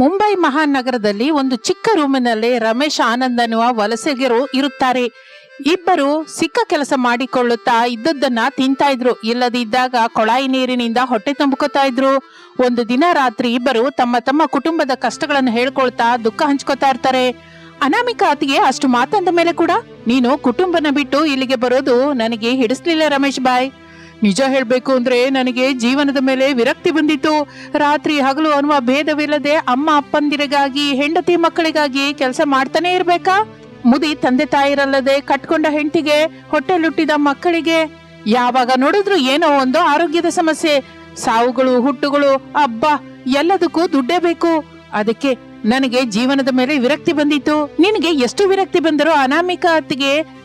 ಮುಂಬೈ ಮಹಾನಗರದಲ್ಲಿ ಒಂದು ಚಿಕ್ಕ ರೂಮಿನಲ್ಲಿ ರಮೇಶ್ ಆನಂದ್ ಅನ್ನುವ ವಲಸಿಗರು ಇರುತ್ತಾರೆ. ಇಬ್ಬರು ಸಿಕ್ಕ ಕೆಲಸ ಮಾಡಿಕೊಳ್ಳುತ್ತಾ ಇದ್ದದ್ದನ್ನ ತಿಂತಾ ಇದ್ರು. ಇಲ್ಲದಿದ್ದಾಗ ಕೊಳಾಯಿ ನೀರಿನಿಂದ ಹೊಟ್ಟೆ ತುಂಬಕೋತಾ ಇದ್ರು. ಒಂದು ದಿನ ರಾತ್ರಿ ಇಬ್ಬರು ತಮ್ಮ ತಮ್ಮ ಕುಟುಂಬದ ಕಷ್ಟಗಳನ್ನು ಹೇಳ್ಕೊಳ್ತಾ ದುಃಖ ಹಂಚ್ಕೋತಾ ಇರ್ತಾರೆ. ಅನಾಮಿಕ ಅತಿಗೆ ಅಷ್ಟು ಮಾತಂದ ಮೇಲೆ ಕೂಡ, ನೀನು ಕುಟುಂಬನ ಬಿಟ್ಟು ಇಲ್ಲಿಗೆ ಬರೋದು ನನಗೆ ಹಿಡಿಸ್ಲಿಲ್ಲ ರಮೇಶ್ ಬಾಯ್. ನಿಜ ಹೇಳಬೇಕು ಅಂದ್ರೆ ನನಗೆ ಜೀವನದ ಮೇಲೆ ವಿರಕ್ತಿ ಬಂದಿತ್ತು. ರಾತ್ರಿ ಹಗಲು ಅನ್ನುವ ಭೇದವಿಲ್ಲದೆ ಅಮ್ಮ ಅಪ್ಪಂದಿರಿಗಾಗಿ, ಹೆಂಡತಿ ಮಕ್ಕಳಿಗಾಗಿ ಕೆಲಸ ಮಾಡ್ತಾನೆ ಇರ್ಬೇಕಾ? ಮುದಿ ತಂದೆ ತಾಯಿರಲ್ಲದೆ ಕಟ್ಕೊಂಡ ಹೆಂಡತಿಗೆ, ಹೊಟ್ಟೆಲುಟ್ಟಿದ ಮಕ್ಕಳಿಗೆ. ಯಾವಾಗ ನೋಡಿದ್ರು ಏನೋ ಒಂದು ಆರೋಗ್ಯದ ಸಮಸ್ಯೆ. ಸಾವುಗಳು, ಹುಟ್ಟುಗಳು, ಅಬ್ಬ, ಎಲ್ಲದಕ್ಕೂ ದುಡ್ಡೇ ಬೇಕು. ಅದಕ್ಕೆ ನನಗೆ ಜೀವನದ ಮೇಲೆ ವಿರಕ್ತಿ ಬಂದಿತ್ತು. ನಿನಗೆ ಎಷ್ಟು ವಿರಕ್ತಿ ಬಂದರೂ ಅನಾಮಿಕ ಅತ್ತಿಗೆ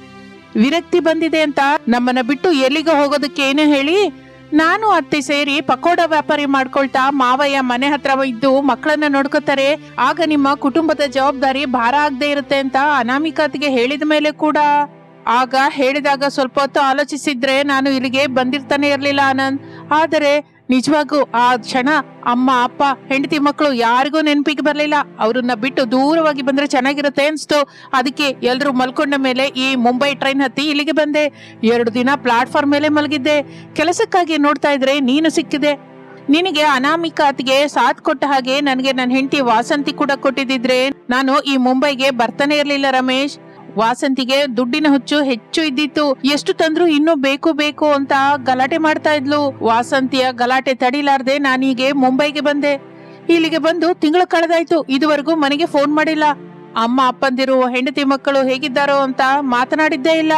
ವಿರಕ್ತಿ ಬಂದಿದೆ ಅಂತ ನಮ್ಮನ್ನ ಬಿಟ್ಟು ಎಲ್ಲಿಗೆ ಹೋಗೋದಕ್ಕೆ ಏನು ಹೇಳಿ, ನಾನು ಅತ್ತೆ ಸೇರಿ ಪಕೋಡ ವ್ಯಾಪಾರಿ ಮಾಡ್ಕೊಳ್ತಾ ಮಾವಯ್ಯ ಮನೆ ಹತ್ರ ಇದ್ದು ಮಕ್ಕಳನ್ನ ನೋಡ್ಕೋತಾರೆ. ಆಗ ನಿಮ್ಮ ಕುಟುಂಬದ ಜವಾಬ್ದಾರಿ ಭಾರ ಆಗದೆ ಇರುತ್ತೆ ಅಂತ ಅನಾಮಿಕಾತಿಗೆ ಹೇಳಿದ ಮೇಲೆ ಕೂಡ. ಆಗ ಹೇಳಿದಾಗ ಸ್ವಲ್ಪ ಹೊತ್ತು ಆಲೋಚಿಸಿದ್ರೆ ನಾನು ಇಲ್ಲಿಗೆ ಬಂದಿರ್ತಾನೆ ಇರ್ಲಿಲ್ಲ ಆನಂದ್. ಆದರೆ ನಿಜವಾಗೂ ಆ ಕ್ಷಣ ಅಮ್ಮ, ಅಪ್ಪ, ಹೆಂಡತಿ ಮಕ್ಕಳು ಯಾರಿಗೂ ನೆನಪಿಗೆ ಬರಲಿಲ್ಲ. ಅವ್ರನ್ನ ಬಿಟ್ಟು ದೂರವಾಗಿ ಬಂದ್ರೆ ಚೆನ್ನಾಗಿರುತ್ತೆ ಅನ್ಸ್ತು. ಅದಕ್ಕೆ ಎಲ್ಲರೂ ಮಲ್ಕೊಂಡ ಮೇಲೆ ಈ ಮುಂಬೈ ಟ್ರೈನ್ ಹತ್ತಿ ಇಲ್ಲಿಗೆ ಬಂದೆ. ಎರಡು ದಿನ ಪ್ಲಾಟ್ಫಾರ್ಮ್ ಮೇಲೆ ಮಲಗಿದ್ದೆ. ಕೆಲಸಕ್ಕಾಗಿ ನೋಡ್ತಾ ಇದ್ರೆ ನೀನು ಸಿಕ್ಕಿದೆ. ನಿನಗೆ ಅನಾಮಿಕಾತ್ಗೆ ಸಾಥ್ ಕೊಟ್ಟ ಹಾಗೆ ನನಗೆ ನನ್ನ ಹೆಂಡತಿ ವಾಸಂತಿ ಕೂಡ ಕೊಟ್ಟಿದ್ದಿದ್ರೆ ನಾನು ಈ ಮುಂಬೈಗೆ ಬರ್ತಾನೆ ಇರ್ಲಿಲ್ಲ ರಮೇಶ್. ವಾಸಂತಿಗೆ ದುಡ್ಡಿನ ಹುಚ್ಚು ಹೆಚ್ಚು ಇದ್ದಿತ್ತು. ಎಷ್ಟು ತಂದ್ರು ಇನ್ನೂ ಬೇಕು ಬೇಕು ಅಂತ ಗಲಾಟೆ ಮಾಡ್ತಾ ಇದ್ಲು. ವಾಸಂತಿಯ ಗಲಾಟೆ ತಡಿಲಾರ್ದೆ ನಾನೀಗೆ ಮುಂಬೈಗೆ ಬಂದೆ. ಇಲ್ಲಿಗೆ ಬಂದು ತಿಂಗಳು ಕಳೆದಾಯ್ತು. ಇದುವರೆಗೂ ಮನೆಗೆ ಫೋನ್ ಮಾಡಿಲ್ಲ. ಅಮ್ಮ, ಅಪ್ಪಂದಿರು, ಹೆಂಡತಿ ಮಕ್ಕಳು ಹೇಗಿದ್ದಾರೋ ಅಂತ ಮಾತನಾಡಿದ್ದೇ ಇಲ್ಲ.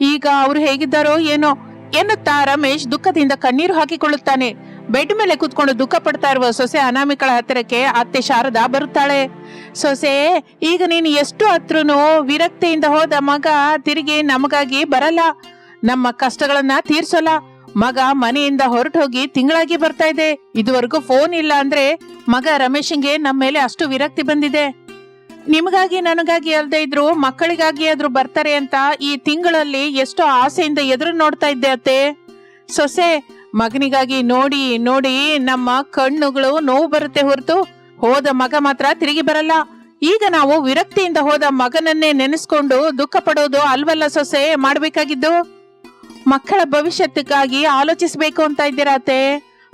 ಈಗ ಅವರು ಹೇಗಿದ್ದಾರೋ ಏನೋ ಎನ್ನುತ್ತಾ ರಮೇಶ್ ದುಃಖದಿಂದ ಕಣ್ಣೀರು ಹಾಕಿಕೊಳ್ಳುತ್ತಾನೆ. ಬೆಡ್ ಮೇಲೆ ಕೂತ್ಕೊಂಡು ದುಃಖ ಪಡ್ತಾ ಇರುವ ಸೊಸೆ ಅನಾಮಿಕಳ ಹತ್ತಿರಕ್ಕೆ ಅತ್ತೆ ಶಾರದಾ ಬರುತ್ತಾಳೆ. ಸೊಸೆ, ಈಗ ನೀನು ಎಷ್ಟು ಹತ್ರನು ವಿರಕ್ತಿಯಿಂದ ಹೋದ ಮಗ ತಿರುಗಿ ನಮಗಾಗಿ ಬರಲ್ಲ. ನಮ್ಮ ಕಷ್ಟಗಳನ್ನ ತೀರ್ಸೋಲ್ಲ. ಮಗ ಮನೆಯಿಂದ ಹೊರಟು ಹೋಗಿ ತಿಂಗಳಾಗಿ ಬರ್ತಾ ಇದೆ. ಇದುವರೆಗೂ ಫೋನ್ ಇಲ್ಲ ಅಂದ್ರೆ ಮಗ ರಮೇಶನ್ಗೆ ನಮ್ಮ ಮೇಲೆ ಅಷ್ಟು ವಿರಕ್ತಿ ಬಂದಿದೆ. ನಿಮಗಾಗಿ ನನಗಾಗಿ ಅಲ್ದೇ ಇದ್ರು ಮಕ್ಕಳಿಗಾಗಿ ಆದ್ರೂ ಬರ್ತಾರೆ ಅಂತ ಈ ತಿಂಗಳಲ್ಲಿ ಎಷ್ಟೋ ಆಸೆಯಿಂದ ಎದುರು ನೋಡ್ತಾ ಇದ್ದೆ ಅತ್ತೆ. ಸೊಸೆ, ಮಗನಿಗಾಗಿ ನೋಡಿ ನೋಡಿ ನಮ್ಮ ಕಣ್ಣುಗಳು ನೋವು ಬರುತ್ತೆ ಹೊರತು ಹೋದ ಮಗ ಮಾತ್ರ ತಿರುಗಿ ಬರಲ್ಲ. ಈಗ ನಾವು ವಿರಕ್ತಿಯಿಂದ ಹೋದ ಮಗನನ್ನೇ ನೆನೆಸ್ಕೊಂಡು ದುಃಖ ಪಡೋದು ಅಲ್ವಲ್ಲ ಸೊಸೆ, ಮಾಡ್ಬೇಕಾಗಿದ್ದು? ಮಕ್ಕಳ ಭವಿಷ್ಯತ್ತಿಗಾಗಿ ಆಲೋಚಿಸಬೇಕು ಅಂತ ಇದ್ದೀರಾ ಅತ್ತೆ?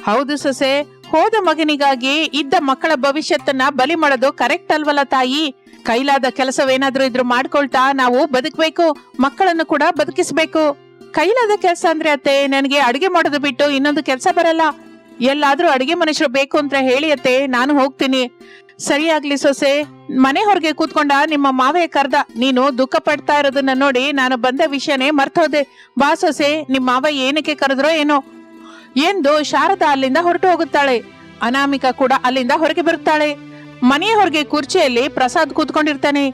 ಹೌದು ಸೊಸೆ, ಹೋದ ಮಗನಿಗಾಗಿ ಇದ್ದ ಮಕ್ಕಳ ಭವಿಷ್ಯತ್ತನ್ನ ಬಲಿ ಮಾಡೋದು ಕರೆಕ್ಟ್ ಅಲ್ವಲ್ಲ ತಾಯಿ? ಕೈಲಾದ ಕೆಲಸವೇನಾದ್ರೂ ಇದ್ರು ಮಾಡ್ಕೊಳ್ತಾ ನಾವು ಬದುಕಬೇಕು, ಮಕ್ಕಳನ್ನು ಕೂಡ ಬದುಕಿಸ್ಬೇಕು. ಕೈಲಾದ ಕೆಲಸ ಅಂದ್ರೆ ಅತ್ತೆ, ನನಗೆ ಅಡುಗೆ ಮಾಡೋದು ಬಿಟ್ಟು ಇನ್ನೊಂದು ಕೆಲಸ ಬರಲ್ಲ. ಎಲ್ಲಾದ್ರೂ ಅಡಿಗೆ ಮನುಷ್ಯರು ಬೇಕು ಅಂತ ಹೇಳಿಯತ್ತೆ, ನಾನು ಹೋಗ್ತೀನಿ. ಸರಿಯಾಗ್ಲಿ ಸೊಸೆ, ಮನೆ ಹೊರಗೆ ಕೂತ್ಕೊಂಡ ನಿಮ್ಮ ಮಾವೇ ಕರ್ದ, ನೀನು ದುಃಖ ಪಡ್ತಾ ಇರೋದನ್ನ ನೋಡಿ ನಾನು ಬಂದ ವಿಷಯನೇ ಮರ್ತೋದೆ ಬಾ ಸೊಸೆ ನಿಮ್ಮ ಮಾವ ಏನಕ್ಕೆ ಕರೆದ್ರೋ ಏನೋ. ಎಂದು ಶಾರದಾ ಅಲ್ಲಿಂದ ಹೊರಟು ಹೋಗುತ್ತಾಳೆ. ಅನಾಮಿಕಾ ಕೂಡ ಅಲ್ಲಿಂದ ಹೊರಗೆ ಬರುತ್ತಾಳೆ. ಮನೆಯ ಹೊರಗೆ ಕುರ್ಚಿಯಲ್ಲಿ ಪ್ರಸಾದ್ ಕೂತ್ಕೊಂಡಿರ್ತಾನೆ.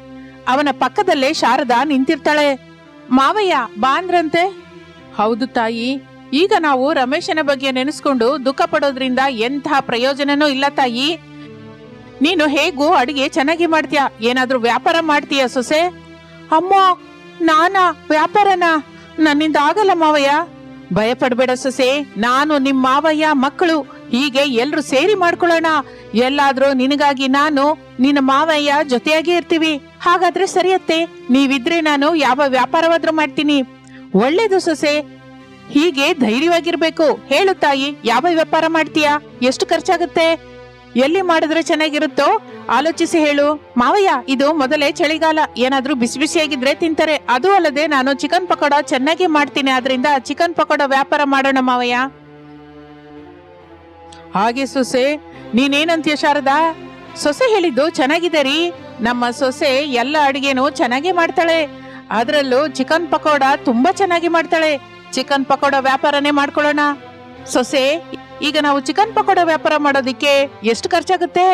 ಅವನ ಪಕ್ಕದಲ್ಲೇ ಶಾರದಾ ನಿಂತಿರ್ತಾಳೆ. ಮಾವಯ್ಯ, ಬಾ ಅಂದ್ರಂತೆ. ಹೌದು ತಾಯಿ ಈಗ ನಾವು ರಮೇಶನ ಬಗ್ಗೆ ನೆನೆಸ್ಕೊಂಡು ದುಃಖ ಪಡೋದ್ರಿಂದ ಎಂತಹ ಪ್ರಯೋಜನನೂ ಇಲ್ಲ ತಾಯಿ. ನೀನು ಹೇಗೂ ಅಡಿಗೆ ಚೆನ್ನಾಗಿ ಮಾಡ್ತೀಯ? ಏನಾದ್ರೂ ವ್ಯಾಪಾರ ಮಾಡ್ತೀಯ ಸೊಸೆ? ಅಮ್ಮ, ನಾನಾ ವ್ಯಾಪಾರನ? ನನ್ನಿಂದ ಆಗಲ್ಲ ಮಾವಯ್ಯ. ಭಯ ಪಡ್ಬೇಡ ಸೊಸೆ, ನಾನು ನಿಮ್ ಮಾವಯ್ಯ ಮಕ್ಕಳು. ಹೀಗೆ ಎಲ್ರು ಸೇರಿ ಮಾಡ್ಕೊಳ್ಳೋಣ. ಎಲ್ಲಾದ್ರೂ ನಿನಗಾಗಿ ನಾನು, ನಿನ್ನ ಮಾವಯ್ಯ ಜೊತೆಯಾಗಿ ಇರ್ತೀವಿ. ಹಾಗಾದ್ರೆ ಸರಿಯತ್ತೆ. ನೀವಿದ್ರೆ ನಾನು ಯಾವ ವ್ಯಾಪಾರವಾದ್ರೂ ಮಾಡ್ತೀನಿ. ಒಳ್ಳೇದು ಸೊಸೆ. ಹೀಗೆ ಧೈರ್ಯವಾಗಿರ್ಬೇಕು. ಹೇಳು ತಾಯಿ, ಯಾವ ವ್ಯಾಪಾರ ಮಾಡ್ತೀಯಾ? ಎಷ್ಟು ಖರ್ಚಾಗುತ್ತೆ? ಎಲ್ಲಿ ಮಾಡಿದ್ರೆ ಚೆನ್ನಾಗಿರುತ್ತೋ? ಆಲೋಚಿಸಿ ಹೇಳು. ಮಾವಯ್ಯ, ಇದು ಮೊದಲೇ ಚಳಿಗಾಲ. ಏನಾದ್ರೂ ಬಿಸಿ ಬಿಸಿಯಾಗಿದ್ರೆ ತಿಂತಾರೆ. ಅದು ಅಲ್ಲದೆ ನಾನು ಚಿಕನ್ ಪಕೋಡ ಚೆನ್ನಾಗಿ ಮಾಡ್ತೀನಿ. ಆದ್ರಿಂದ ಚಿಕನ್ ಪಕೋಡ ವ್ಯಾಪಾರ ಮಾಡೋಣ ಮಾವಯ್ಯ. ಹಾಗೆ ಸೊಸೆ, ನೀನೇನಂತೀಯ ಶಾರದಾ? ಸೊಸೆ ಹೇಳಿದ್ದು ಚೆನ್ನಾಗಿದೆ ರೀ. ನಮ್ಮ ಸೊಸೆ ಎಲ್ಲ ಅಡಿಗೆನೂ ಚೆನ್ನಾಗಿ ಮಾಡ್ತಾಳೆ. ಅದರಲ್ಲೂ ಚಿಕನ್ ಪಕೋಡ ತುಂಬಾ ಚೆನ್ನಾಗಿ ಮಾಡ್ತಾಳೆ. ಚಿಕನ್ ಪಕೋಡ ವ್ಯಾಪಾರನೇ ಮಾಡ್ಕೊಳ್ಳೋಣ. ಸೊಸೆ, ಈಗ ನಾವು ಚಿಕನ್ ಪಕೋಡ ವ್ಯಾಪಾರ ಮಾಡೋದಿಕ್ಕೆ ಎಷ್ಟು ಖರ್ಚಾಗುತ್ತೆ?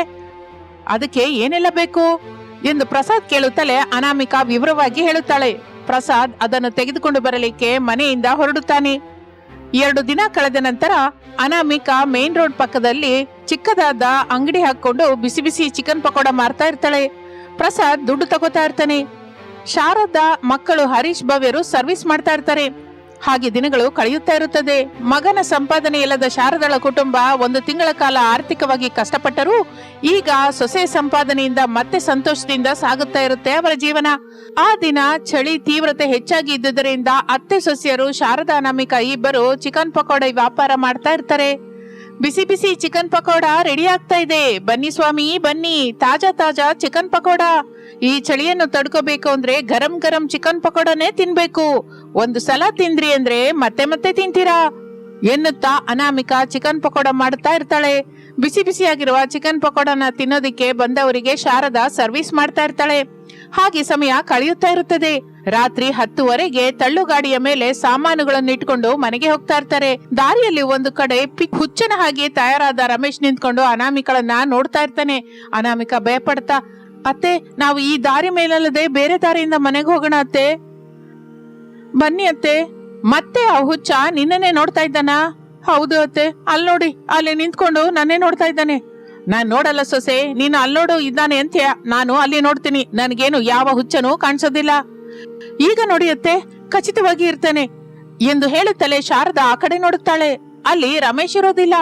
ಅದಕ್ಕೆ ಏನೆಲ್ಲ ಬೇಕು? ಎಂದು ಪ್ರಸಾದ್ ಕೇಳುತ್ತಲೇ ಅನಾಮಿಕಾ ವಿವರವಾಗಿ ಹೇಳುತ್ತಾಳೆ. ಪ್ರಸಾದ್ ಅದನ್ನು ತೆಗೆದುಕೊಂಡು ಬರಲಿಕ್ಕೆ ಮನೆಯಿಂದ ಹೊರಡುತ್ತಾನೆ. ಎರಡು ದಿನ ಕಳೆದ ನಂತರ ಅನಾಮಿಕಾ ಮೇನ್ ರೋಡ್ ಪಕ್ಕದಲ್ಲಿ ಚಿಕ್ಕದಾದ ಅಂಗಡಿ ಹಾಕೊಂಡು ಬಿಸಿ ಬಿಸಿ ಚಿಕನ್ ಪಕೋಡ ಮಾರ್ತಾ ಇರ್ತಾಳೆ. ಪ್ರಸಾದ್ ದುಡ್ಡು ತಗೋತಾ ಇರ್ತಾನೆ. ಶಾರದಾ ಮಕ್ಕಳು ಹರೀಶ್ ಭವ್ಯರು ಸರ್ವಿಸ್ ಮಾಡ್ತಾ ಇರ್ತಾರೆ. ಹಾಗೆ ದಿನಗಳು ಕಳೆಯುತ್ತಾ ಇರುತ್ತದೆ. ಮಗನ ಸಂಪಾದನೆ ಇಲ್ಲದ ಶಾರದಳ ಕುಟುಂಬ ಒಂದು ತಿಂಗಳ ಕಾಲ ಆರ್ಥಿಕವಾಗಿ ಕಷ್ಟಪಟ್ಟರೂ ಈಗ ಸೊಸೆ ಸಂಪಾದನೆಯಿಂದ ಮತ್ತೆ ಸಂತೋಷದಿಂದ ಸಾಗುತ್ತಾ ಇರುತ್ತೆ ಅವರ ಜೀವನ. ಆ ದಿನ ಚಳಿ ತೀವ್ರತೆ ಹೆಚ್ಚಾಗಿ ಇದ್ದುದರಿಂದ ಅತ್ತೆ ಸೊಸೆಯರು ಶಾರದಾ ಅನಾಮಿಕಾ ಇಬ್ಬರು ಚಿಕನ್ ಪಕೋಡ ವ್ಯಾಪಾರ ಮಾಡ್ತಾ ಇರ್ತಾರೆ. ಬಿಸಿ ಬಿಸಿ ಚಿಕನ್ ಪಕೋಡ ರೆಡಿ ಆಗ್ತಾ ಇದೆ. ಬನ್ನಿ ಸ್ವಾಮಿ, ಬನ್ನಿ. ತಾಜಾ ತಾಜಾ ಚಿಕನ್ ಪಕೋಡ. ಈ ಚಳಿಯನ್ನು ತಡ್ಕೋಬೇಕು ಅಂದ್ರೆ ಗರಂ ಗರಂ ಚಿಕನ್ ಪಕೋಡನೇ ತಿನ್ಬೇಕು. ಒಂದು ಸಲ ತಿಂದ್ರಿ ಅಂದ್ರೆ ಮತ್ತೆ ಮತ್ತೆ ತಿಂತೀರಾ? ಎನ್ನುತ್ತಾ ಅನಾಮಿಕಾ ಚಿಕನ್ ಪಕೋಡ ಮಾಡ್ತಾ ಇರ್ತಾಳೆ. ಬಿಸಿ ಬಿಸಿಯಾಗಿರುವ ಚಿಕನ್ ಪಕೋಡನ ತಿನ್ನೋದಿಕ್ಕೆ ಬಂದವರಿಗೆ ಶಾರದಾ ಸರ್ವಿಸ್ ಮಾಡ್ತಾ ಇರ್ತಾಳೆ. ಹಾಗೆ ಸಮಯ ಕಳೆಯುತ್ತಾ ಇರುತ್ತದೆ. ರಾತ್ರಿ ಹತ್ತುವರೆಗೆ ತಳ್ಳುಗಾಡಿಯ ಮೇಲೆ ಸಾಮಾನುಗಳನ್ನು ಇಟ್ಕೊಂಡು ಮನೆಗೆ ಹೋಗ್ತಾ ಇರ್ತಾರೆ. ದಾರಿಯಲ್ಲಿ ಒಂದು ಕಡೆ ಪಿಕ್ ಹುಚ್ಚನ ಹಾಗೆ ತಯಾರಾದ ರಮೇಶ್ ನಿಂತ್ಕೊಂಡು ಅನಾಮಿಕಳನ್ನ ನೋಡ್ತಾ ಇರ್ತಾನೆ. ಅನಾಮಿಕ ಭಯಪಡ್ತಾ, ಅತ್ತೆ, ನಾವು ಈ ದಾರಿ ಮೇಲಲ್ಲದೆ ಬೇರೆ ದಾರಿಯಿಂದ ಮನೆಗೆ ಹೋಗೋಣ ಅತ್ತೆ. ಬನ್ನಿ ಅತ್ತೆ. ಮತ್ತೆ ಆ ಹುಚ್ಚ ನಿನ್ನನ್ನೇ ನೋಡ್ತಾ ಇದ್ದಾನ? ಹೌದು ಅತ್ತೆ. ಅಲ್ಲಿ ನೋಡಿ, ಅಲ್ಲಿ ನಿಂತ್ಕೊಂಡು ನನ್ನೇ ನೋಡ್ತಾ ಇದ್ದಾನೆ. ನಾನು ನೋಡಲ್ಲ ಸೊಸೆ, ನೀನು ಅಲ್ಲೋಡು ಇದ್ದಾನೆ ಅಂತ ನಾನು ಅಲ್ಲಿ ನೋಡ್ತೀನಿ. ನನಗೇನು ಯಾವ ಹುಚ್ಚನೂ ಕಾಣಿಸೋದಿಲ್ಲ. ಈಗ ನೋಡಿ ಅತ್ತೆ, ಖಚಿತವಾಗಿ ಇರ್ತಾನೆ. ಎಂದು ಹೇಳುತ್ತಲೇ ಶಾರದಾ ಆ ಕಡೆ ನೋಡುತ್ತಾಳೆ. ಅಲ್ಲಿ ರಮೇಶ್ ಇರೋದಿಲ್ಲ.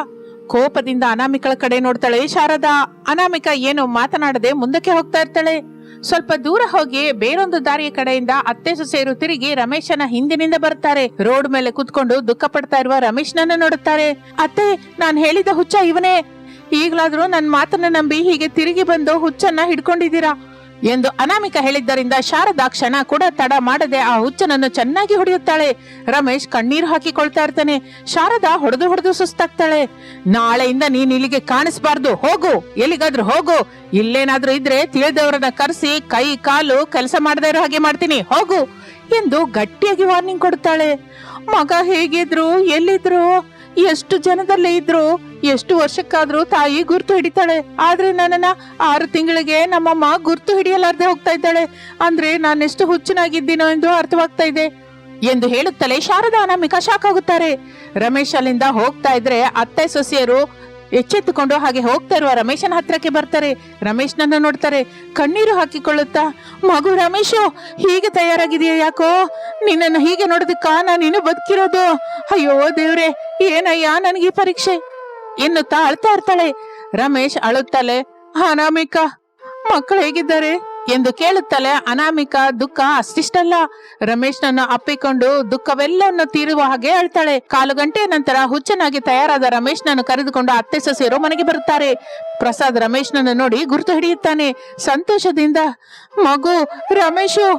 ಕೋಪದಿಂದ ಅನಾಮಿಕಳ ಕಡೆ ನೋಡ್ತಾಳೆ ಶಾರದಾ. ಅನಾಮಿಕ ಏನು ಮಾತನಾಡದೆ ಮುಂದಕ್ಕೆ ಹೋಗ್ತಾ ಇರ್ತಾಳೆ. ಸ್ವಲ್ಪ ದೂರ ಹೋಗಿ ಬೇರೊಂದು ದಾರಿಯ ಕಡೆಯಿಂದ ಅತ್ತೆ ಸೊಸೆಯರು ತಿರುಗಿ ರಮೇಶನ ಹಿಂದಿನಿಂದ ಬರ್ತಾರೆ. ರೋಡ್ ಮೇಲೆ ಕುತ್ಕೊಂಡು ದುಃಖ ಪಡ್ತಾ ಇರುವ ರಮೇಶ್ನನ್ನ ನೋಡುತ್ತಾರೆ. ಅತ್ತೆ, ನಾನ್ ಹೇಳಿದ ಹುಚ್ಚ ಇವನೇ. ಈಗ್ಲಾದ್ರೂ ನನ್ ಮಾತನ್ನ ನಂಬಿ ಹೀಗೆ ತಿರುಗಿ ಬಂದು ಹುಚ್ಚನ್ನ ಹಿಡ್ಕೊಂಡಿದ್ದೀರಾ? ಎಂದು ಅನಾಮಿಕ ಹೇಳಿದ್ದರಿಂದ ಶಾರದಾ ಕ್ಷಣ ಕೂಡ ತಡ ಮಾಡದೆ ಆ ಹುಚ್ಚನನ್ನು ಚೆನ್ನಾಗಿ ಹೊಡೆಯುತ್ತಾಳೆ. ರಮೇಶ್ ಕಣ್ಣೀರು ಹಾಕಿಕೊಳ್ತಾ ಇರ್ತಾನೆ. ಶಾರದಾ ಹೊಡೆದು ಹೊಡೆದು ಸುಸ್ತಾಗ್ತಾಳೆ. ನಾಳೆಯಿಂದ ನೀನ್ ಇಲ್ಲಿಗೆ ಕಾಣಿಸ್ಬಾರ್ದು. ಹೋಗು. ಎಲ್ಲಿಗಾದ್ರೂ ಹೋಗು. ಇಲ್ಲೇನಾದ್ರೂ ಇದ್ರೆ ತಿಳಿದವರನ್ನ ಕರೆಸಿ ಕೈ, ಕಾಲು ಕೆಲಸ ಮಾಡದೇ ಇರೋ ಹಾಗೆ ಮಾಡ್ತೀನಿ. ಹೋಗು ಎಂದು ಗಟ್ಟಿಯಾಗಿ ವಾರ್ನಿಂಗ್ ಕೊಡ್ತಾಳೆ. ಮಗ ಹೇಗಿದ್ರು, ಎಲ್ಲಿದ್ರು? ಎಷ್ಟು ಜನದಲ್ಲೇ ಇದ್ರು, ಎಷ್ಟು ವರ್ಷಕ್ಕಾದ್ರೂ ತಾಯಿ ಗುರ್ತು ಹಿಡಿತಾಳೆ. ಆದ್ರೆ ನನ್ನನ್ನ ಆರು ತಿಂಗಳಿಗೆ ನಮ್ಮಮ್ಮ ಗುರ್ತು ಹಿಡಿಯಲಾರ್ದೆ ಹೋಗ್ತಾ ಇದ್ದಾಳೆ. ಅಂದ್ರೆ ನಾನೆಷ್ಟು ಹುಚ್ಚನಾಗಿದ್ದೀನೋ ಎಂದು ಅರ್ಥವಾಗ್ತಾ ಇದೆ. ಎಂದು ಹೇಳುತ್ತಲೇ ಶಾರದಾ ಅನಾಮಿಕ ಶಾಕ್ ಆಗುತ್ತಾರೆ. ರಮೇಶ್ ಅಲ್ಲಿಂದ ಹೋಗ್ತಾ ಇದ್ರೆ ಅತ್ತೆ, ಸೊಸೆಯರು ಎಚ್ಚೆತ್ತುಕೊಂಡು ಹಾಗೆ ಹೋಗ್ತಾ ಇರುವ ರಮೇಶನ ಹತ್ರಕ್ಕೆ ಬರ್ತಾರೆ. ರಮೇಶ್ನನ್ನು ನೋಡ್ತಾರೆ. ಕಣ್ಣೀರು ಹಾಕಿಕೊಳ್ಳುತ್ತಾ, ಮಗು ರಮೇಶು, ಹೀಗೆ ತಯಾರಾಗಿದೆಯಾ ಯಾಕೋ? ನಿನ್ನನ್ನು ಹೀಗೆ ನೋಡೋದಕ್ಕ ನಾನು ಇನ್ನು ಬದುಕಿರೋದು? ಅಯ್ಯೋ ದೇವ್ರೆ ಏನಯ್ಯ ನನಗೆ ಪರೀಕ್ಷೆ? ಎನ್ನುತ್ತಾ ಅಳ್ತಾ ಇರ್ತಾಳೆ. ರಮೇಶ್ ಅಳುತ್ತಲೆ, ಅನಾಮಿಕ ಮಕ್ಕಳು ಹೇಗಿದ್ದಾರೆ? ಎಂದು ಕೇಳುತ್ತಲೆ ಅನಾಮಿಕ, ದುಃಖ ಅಷ್ಟಿಷ್ಟಲ್ಲ. ರಮೇಶ್ನನ್ನು ಅಪ್ಪಿಕೊಂಡು ದುಃಖವೆಲ್ಲವನ್ನು ತೀರುವ ಹಾಗೆ ಅಳ್ತಾಳೆ. ಕಾಲು ಗಂಟೆಯ ನಂತರ ಹುಚ್ಚನಾಗಿ ತಯಾರಾದ ರಮೇಶ್ನನ್ನು ಕರೆದುಕೊಂಡು ಅತ್ತೆ ಸೊಸೆಯರು ಮನೆಗೆ ಬರುತ್ತಾರೆ. ಪ್ರಸಾದ್ ರಮೇಶ್ನನ್ನು ನೋಡಿ ಗುರುತು ಹಿಡಿಯುತ್ತಾನೆ. ಸಂತೋಷದಿಂದ, ಮಗು, ರಮೇಶು,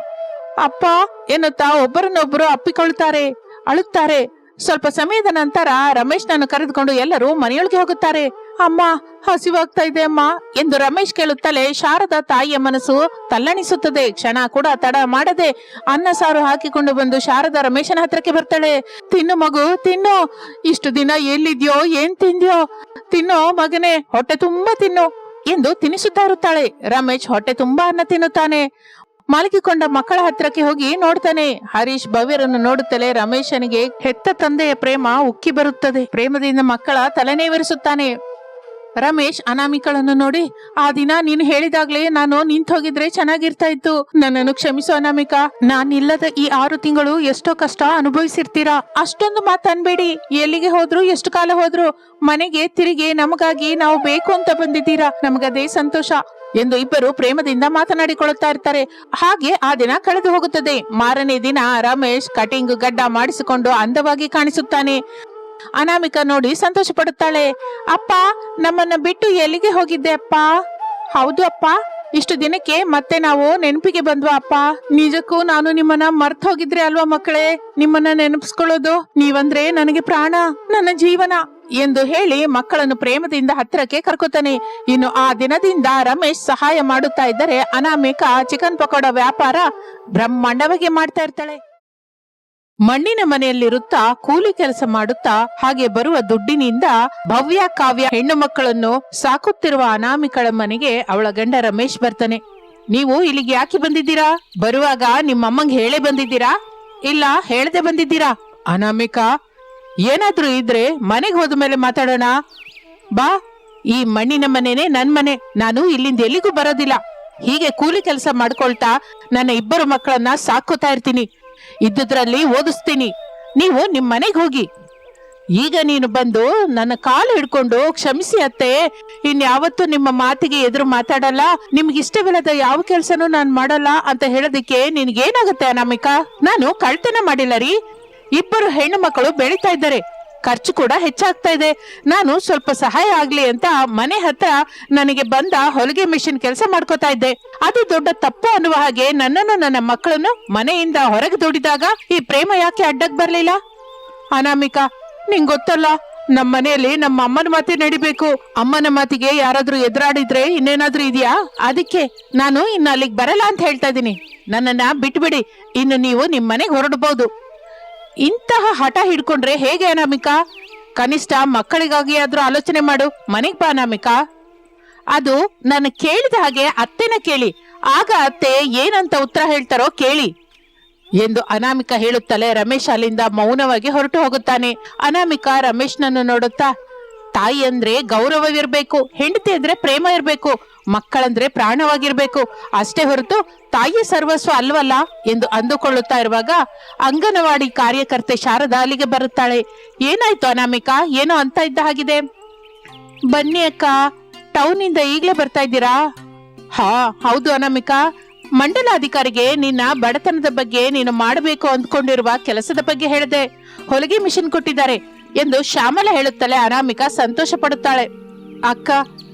ಅಪ್ಪ, ಎನ್ನುತ್ತಾ ಒಬ್ಬರನ್ನೊಬ್ಬರು ಅಪ್ಪಿಕೊಳ್ತಾರೆ ಅಳುತ್ತಾರೆ ಸ್ವಲ್ಪ ಸಮಯದ ನಂತರ ರಮೇಶ್ನನ್ನು ಕರೆದುಕೊಂಡು ಎಲ್ಲರೂ ಮನೆಯೊಳಗೆ ಹೋಗುತ್ತಾರೆ. ಅಮ್ಮ, ಹಸಿವಾಗ್ತಾ ಇದೆ ಅಮ್ಮ ಎಂದು ರಮೇಶ್ ಕೇಳುತ್ತಲೇ ಶಾರದ ತಾಯಿಯ ಮನಸ್ಸು ತಲ್ಲಣಿಸುತ್ತದೆ. ಕ್ಷಣ ಕೂಡ ತಡ ಮಾಡದೆ ಅನ್ನ ಸಾರು ಹಾಕಿಕೊಂಡು ಬಂದು ಶಾರದ ರಮೇಶನ ಹತ್ರಕ್ಕೆ ಬರ್ತಾಳೆ. ತಿನ್ನು ಮಗು, ತಿನ್ನು. ಇಷ್ಟು ದಿನ ಎಲ್ಲಿದ್ಯೋ, ಏನ್ ತಿಂದ್ಯೋ? ತಿನ್ನೋ ಮಗನೇ, ಹೊಟ್ಟೆ ತುಂಬಾ ತಿನ್ನು ಎಂದು ತಿನಿಸುತ್ತಾ ಇರುತ್ತಾಳೆ. ರಮೇಶ್ ಹೊಟ್ಟೆ ತುಂಬಾ ಅನ್ನ ತಿನ್ನುತ್ತಾನೆ. ಮಲಗಿಕೊಂಡ ಮಕ್ಕಳ ಹತ್ರಕ್ಕೆ ಹೋಗಿ ನೋಡ್ತಾನೆ. ಹರೀಶ್ ಭವ್ಯರನ್ನು ನೋಡುತ್ತಲೇ ರಮೇಶನಿಗೆ ಹೆತ್ತ ತಂದೆಯ ಪ್ರೇಮ ಉಕ್ಕಿ ಬರುತ್ತದೆ. ಪ್ರೇಮದಿಂದ ಮಕ್ಕಳ ತಲೆನೇವರಿಸುತ್ತಾನೆ ರಮೇಶ್ ಅನಾಮಿಕಳನ್ನು ನೋಡಿ, ಆ ದಿನ ನೀನು ಹೇಳಿದಾಗ್ಲೇ ನಾನು ನಿಂತ ಹೋಗಿದ್ರೆ ಚೆನ್ನಾಗಿರ್ತಾ ಇತ್ತು. ನನ್ನನ್ನು ಕ್ಷಮಿಸು ಅನಾಮಿಕಾ. ನಾನಿಲ್ಲದ ಈ ಆರು ತಿಂಗಳು ಎಷ್ಟೋ ಕಷ್ಟ ಅನುಭವಿಸಿರ್ತೀರಾ. ಅಷ್ಟೊಂದು ಮಾತು ಅನ್ಬೇಡಿ. ಎಲ್ಲಿಗೆ ಹೋದ್ರು, ಎಷ್ಟು ಕಾಲ ಹೋದ್ರು, ಮನೆಗೆ ತಿರುಗಿ ನಮಗಾಗಿ ನಾವು ಬೇಕು ಅಂತ ಬಂದಿದ್ದೀರಾ. ನಮಗದೇ ಸಂತೋಷ. ಎಂದು ಇಬ್ಬರು ಪ್ರೇಮದಿಂದ ಮಾತನಾಡಿಕೊಳ್ಳುತ್ತಾ ಇರ್ತಾರೆ. ಹಾಗೆ ಆ ದಿನ ಕಳೆದು ಹೋಗುತ್ತದೆ. ಮಾರನೇ ದಿನ ರಮೇಶ್ ಕಟಿಂಗ್ ಗಡ್ಡ ಮಾಡಿಸಿಕೊಂಡು ಅಂದವಾಗಿ ಕಾಣಿಸುತ್ತಾನೆ. ಅನಾಮಿಕ ನೋಡಿ ಸಂತೋಷ ಪಡುತ್ತಾಳೆ ಅಪ್ಪ, ನಮ್ಮನ್ನ ಬಿಟ್ಟು ಎಲ್ಲಿಗೆ ಹೋಗಿದ್ದೆ ಅಪ್ಪ? ಹೌದು ಅಪ್ಪ. ಇಷ್ಟು ದಿನಕ್ಕೆ ಮತ್ತೆ ನಾವು ನೆನಪಿಗೆ ಬಂದ್ವಾ, ಅಪ್ಪ? ನಿಜಕ್ಕೂ ನಾನು ನಿಮ್ಮನ್ನ ಮರ್ತ ಹೋಗಿದ್ರೆ ಅಲ್ವಾ ಮಕ್ಕಳೇ? ನಿಮ್ಮನ್ನ ನೆನಪಿಸ್ಕೊಳ್ಳೋದು ನೀವಂದ್ರೆ ನನಗೆ ಪ್ರಾಣ, ನನ್ನ ಜೀವನ ಎಂದು ಹೇಳಿ ಮಕ್ಕಳನ್ನು ಪ್ರೇಮದಿಂದ ಹತ್ತಿರಕ್ಕೆ ಕರ್ಕೊತಾನೆ. ಇನ್ನು ಆ ದಿನದಿಂದ ರಮೇಶ್ ಸಹಾಯ ಮಾಡುತ್ತಾ ಇದ್ದರೆ ಅನಾಮಿಕ ಚಿಕನ್ ಪಕೋಡ ವ್ಯಾಪಾರ ಬ್ರಹ್ಮಾಂಡವಾಗಿ ಮಾಡ್ತಾ ಇರ್ತಾಳೆ. ಮಣ್ಣಿನ ಮನೆಯಲ್ಲಿರುತ್ತಾ ಕೂಲಿ ಕೆಲಸ ಮಾಡುತ್ತಾ ಹಾಗೆ ಬರುವ ದುಡ್ಡಿನಿಂದ ಭವ್ಯ ಕಾವ್ಯ ಹೆಣ್ಣು ಮಕ್ಕಳನ್ನು ಸಾಕುತ್ತಿರುವ ಅನಾಮಿಕಳ ಮನೆಗೆ ಅವಳ ಗಂಡ ರಮೇಶ್ ಬರ್ತಾನೆ. ನೀವು ಇಲ್ಲಿಗೆ ಯಾಕೆ ಬಂದಿದ್ದೀರಾ? ಬರುವಾಗ ನಿಮ್ಮಮ್ಮಂಗ್ ಹೇಳೇ ಬಂದಿದ್ದೀರಾ? ಇಲ್ಲ, ಹೇಳದೆ ಬಂದಿದ್ದೀರಾ? ಅನಾಮಿಕಾ, ಏನಾದ್ರೂ ಇದ್ರೆ ಮನೆಗೆ ಹೋದ ಮೇಲೆ ಮಾತಾಡೋಣ. ಬಾ, ಈ ಮಣ್ಣಿನ ಮನೆನೇ ನನ್ ಮನೆ. ನಾನು ಇಲ್ಲಿಂದ ಎಲ್ಲಿಗೂ ಬರೋದಿಲ್ಲ. ಹೀಗೆ ಕೂಲಿ ಕೆಲಸ ಮಾಡ್ಕೊಳ್ತಾ ನನ್ನ ಇಬ್ಬರು ಮಕ್ಕಳನ್ನ ಸಾಕೋತಾ ಇರ್ತೀನಿ. ಇದ್ದುದ್ರಲ್ಲಿ ಓದಿಸ್ತೀನಿ. ನೀವು ನಿಮ್ಮ ಮನೆಗೆ ಹೋಗಿ. ಈಗ ನೀನು ಬಂದು ನನ್ನ ಕಾಲು ಹಿಡ್ಕೊಂಡು ಕ್ಷಮಿಸಿ ಅತ್ತೆ. ಇನ್ಯಾವತ್ತೂ ನಿಮ್ಮ ಮಾತಿಗೆ ಎದುರು ಮಾತಾಡಲ್ಲ. ನಿಮ್ಗೆ ಇಷ್ಟವಿಲ್ಲದ ಯಾವ ಕೆಲ್ಸನೂ ನಾನ್ ಮಾಡಲ್ಲ ಅಂತ ಹೇಳೋದಕ್ಕೆ ನಿನ್ಗೇನಾಗುತ್ತೆ ಅನಾಮಿಕಾ? ನಾನು ಕಳ್ತನ ಮಾಡಿಲ್ಲ ರೀ. ಇಬ್ಬರು ಹೆಣ್ಣು ಮಕ್ಕಳು ಬೆಳೀತಾ ಇದ್ದಾರೆ. ಖರ್ಚು ಕೂಡ ಹೆಚ್ಚಾಗ್ತಾ ಇದೆ. ನಾನು ಸ್ವಲ್ಪ ಸಹಾಯ ಆಗ್ಲಿ ಅಂತ ಮನೆ ಹತ್ರ ನನಗೆ ಬಂದ ಹೊಲಿಗೆ ಮಿಷಿನ್ ಕೆಲಸ ಮಾಡ್ಕೋತಾ ಇದ್ದೆ. ಅದು ದೊಡ್ಡ ತಪ್ಪು ಅನ್ನುವ ಹಾಗೆ ನನ್ನನ್ನು ನನ್ನ ಮಕ್ಕಳನ್ನು ಮನೆಯಿಂದ ಹೊರಗೆ ದುಡಿದಾಗ ಈ ಪ್ರೇಮ ಯಾಕೆ ಅಡ್ಡಕ್ ಬರ್ಲಿಲ್ಲ? ಅನಾಮಿಕಾ, ನಿಂಗ್ ಗೊತ್ತಲ್ಲ ನಮ್ಮ ಮನೆಯಲ್ಲಿ ನಮ್ಮ ಅಮ್ಮನ ಮಾತೆ ನಡಿಬೇಕು. ಅಮ್ಮನ ಮಾತಿಗೆ ಯಾರಾದ್ರೂ ಎದುರಾಡಿದ್ರೆ ಇನ್ನೇನಾದ್ರೂ ಇದೆಯಾ? ಅದಕ್ಕೆ ನಾನು ಇನ್ನು ಅಲ್ಲಿಗೆ ಬರಲ್ಲ ಅಂತ ಹೇಳ್ತಾ ಇದ್ದೀನಿ. ನನ್ನನ್ನ ಬಿಟ್ಬಿಡಿ. ಇನ್ನು ನೀವು ನಿಮ್ಮ ಮನೆಗೆ ಹೊರಡಬಹುದು ಇಂತಹ ಹಠ ಹಿಡ್ಕೊಂಡ್ರೆ ಹೇಗೆ ಅನಾಮಿಕಾ? ಕನಿಷ್ಠ ಮಕ್ಕಳಿಗಾಗಿ ಆದ್ರೂ ಆಲೋಚನೆ ಮಾಡು. ಮನೆಗ್ ಬಾ ಅನಾಮಿಕಾ. ಅದು ನಾನು ಕೇಳಿದ ಹಾಗೆ ಅತ್ತೆನ ಕೇಳಿ. ಆಗ ಅತ್ತೆ ಏನಂತ ಉತ್ತರ ಹೇಳ್ತಾರೋ ಕೇಳಿ. ಎಂದು ಅನಾಮಿಕಾ ಹೇಳುತ್ತಲೇ ರಮೇಶ್ ಅಲ್ಲಿಂದ ಮೌನವಾಗಿ ಹೊರಟು ಹೋಗುತ್ತಾನೆ. ಅನಾಮಿಕಾ ರಮೇಶ್ನನ್ನು ನೋಡುತ್ತಾ ತಾಯಿ ಅಂದ್ರೆ ಗೌರವವಿರ್ಬೇಕು, ಹೆಂಡತಿ ಅಂದ್ರೆ ಪ್ರೇಮ ಇರಬೇಕು, ಮಕ್ಕಳಂದ್ರೆ ಪ್ರಾಣವಾಗಿರ್ಬೇಕು. ಅಷ್ಟೇ ಹೊರತು ತಾಯಿ ಸರ್ವಸ್ವ ಅಲ್ವಲ್ಲ ಎಂದು ಅಂದುಕೊಳ್ಳುತ್ತಾ ಇರುವಾಗ ಅಂಗನವಾಡಿ ಕಾರ್ಯಕರ್ತೆ ಶಾರದಾ ಅಲ್ಲಿಗೆ ಬರುತ್ತಾಳೆ. ಏನಾಯ್ತು ಅನಾಮಿಕಾ? ಏನೋ ಅಂತ ಇದ್ದ ಹಾಗಿದೆ. ಬನ್ನಿ ಅಕ್ಕ ಟೌನ್ ಇಂದ ಈಗ್ಲೇ ಬರ್ತಾ ಇದ್ದೀರಾ? ಹಾ, ಹೌದು ಅನಾಮಿಕಾ. ಮಂಡಲಾಧಿಕಾರಿಗೆ ನಿನ್ನ ಬಡತನದ ಬಗ್ಗೆ ನೀನು ಮಾಡಬೇಕು ಅಂದ್ಕೊಂಡಿರುವ ಕೆಲಸದ ಬಗ್ಗೆ ಹೇಳಿದೆ. ಹೊಲಿಗೆ ಮಿಷನ್ ಕೊಟ್ಟಿದ್ದಾರೆ. ಎಂದು ಶ್ಯಾಮಲ ಹೇಳುತ್ತಲೇ ಅನಾಮಿಕಾ ಸಂತೋಷ ಪಡುತ್ತಾಳೆ ಅಕ್ಕ,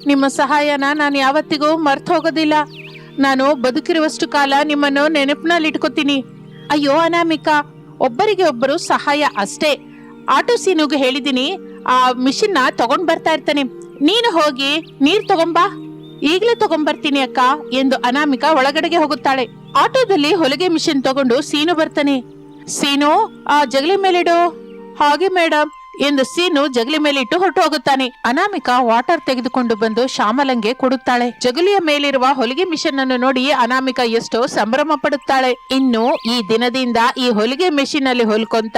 ನಿಮ್ಮ ಸಹಾಯನ ನಾನು ಯಾವತ್ತಿಗೂ ಮರ್ತು ಹೋಗೋದಿಲ್ಲ ನಾನು ಬದುಕಿರುವಷ್ಟು ಕಾಲ ನಿಮ್ಮನ್ನು ನೆನಪಿನಲ್ಲಿ ಇಟ್ಕೋತೀನಿ ಅಯ್ಯೋ ಅನಾಮಿಕಾ, ಒಬ್ಬರಿಗೆ ಒಬ್ಬರು ಸಹಾಯ ಅಷ್ಟೇ. ಆಟೋ ಸೀನುಗೆ ಹೇಳಿದ್ದೀನಿ, ಆ ಮಿಷಿನ್ನ ತಗೊಂಡ್ ಬರ್ತಾ ಇರ್ತಾನೆ. ನೀನು ಹೋಗಿ ನೀರ್ ತಗೊಂಬಾ. ಈಗ್ಲೇ ತಗೊಂಬರ್ತೀನಿ ಅಕ್ಕ ಎಂದು ಅನಾಮಿಕಾ ಒಳಗಡೆಗೆ ಹೋಗುತ್ತಾಳೆ. ಆಟೋದಲ್ಲಿ ಹೊಲಿಗೆ ಮಿಷಿನ್ ತಗೊಂಡು ಸೀನು ಬರ್ತಾನೆ. ಸೀನು, ಆ ಜಗಲಿ ಮೇಲಿಡು. ಹಾಗೆ ಮೇಡಮ್ ಎಂದು ಸೀನು ಜಗಲಿ ಮೇಲಿಟ್ಟು ಹೊರಟು ಹೋಗುತ್ತಾನೆ ಅನಾಮಿಕಾ ವಾಟರ್ ತೆಗೆದುಕೊಂಡು ಬಂದು ಶ್ಯಾಮಲಂಗೆ ಕೊಡುತ್ತಾಳೆ. ಜಗಲಿಯ ಮೇಲಿರುವ ಹೊಲಿಗೆ ಮಿಷನ್ ಅನ್ನು ನೋಡಿ ಅನಾಮಿಕಾ ಎಷ್ಟೋ ಸಂಭ್ರಮ ಪಡುತ್ತಾಳೆ. ಇನ್ನು ಈ ದಿನದಿಂದ ಈ ಹೊಲಿಗೆ ಮಿಷಿನ್ ಅಲ್ಲಿ ಹೊಲ್ಕೊಂತ